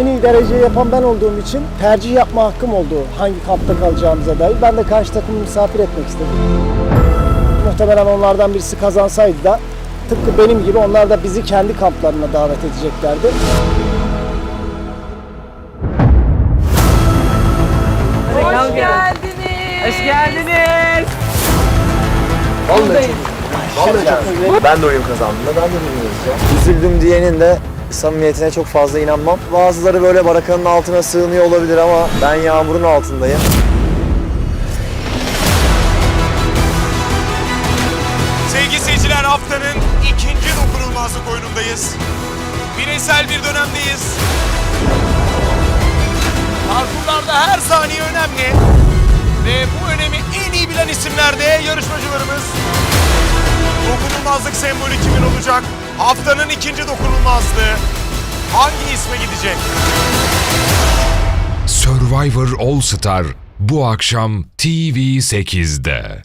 en iyi dereceyi yapan ben olduğum için tercih yapma hakkım oldu hangi kampta kalacağımıza dair. Ben de karşı takımı misafir etmek istedim. Muhtemelen onlardan birisi kazansaydı da tıpkı benim gibi onlar da bizi kendi kamplarına davet edeceklerdi. Hoş geldiniz. Hoş geldiniz. Vallahi çok Ben de oyun kazandım da ben de bilmiyoruz ya. Üzüldüm diyenin de samimiyetine çok fazla inanmam. Bazıları böyle barakanın altına sığınıyor olabilir ama ben yağmurun altındayım. Sevgili seyirciler haftanın ikinci dokunulmazlık oyunundayız. Bireysel bir dönemdeyiz. Parkurlarda her saniye önemli. Ve bu önemi en iyi bilen isimlerde yarışmacılarımız. Dokunulmazlık sembolü kimin olacak? Haftanın ikinci dokunulmazlığı hangi isme gidecek? Survivor All Star bu akşam TV8'de.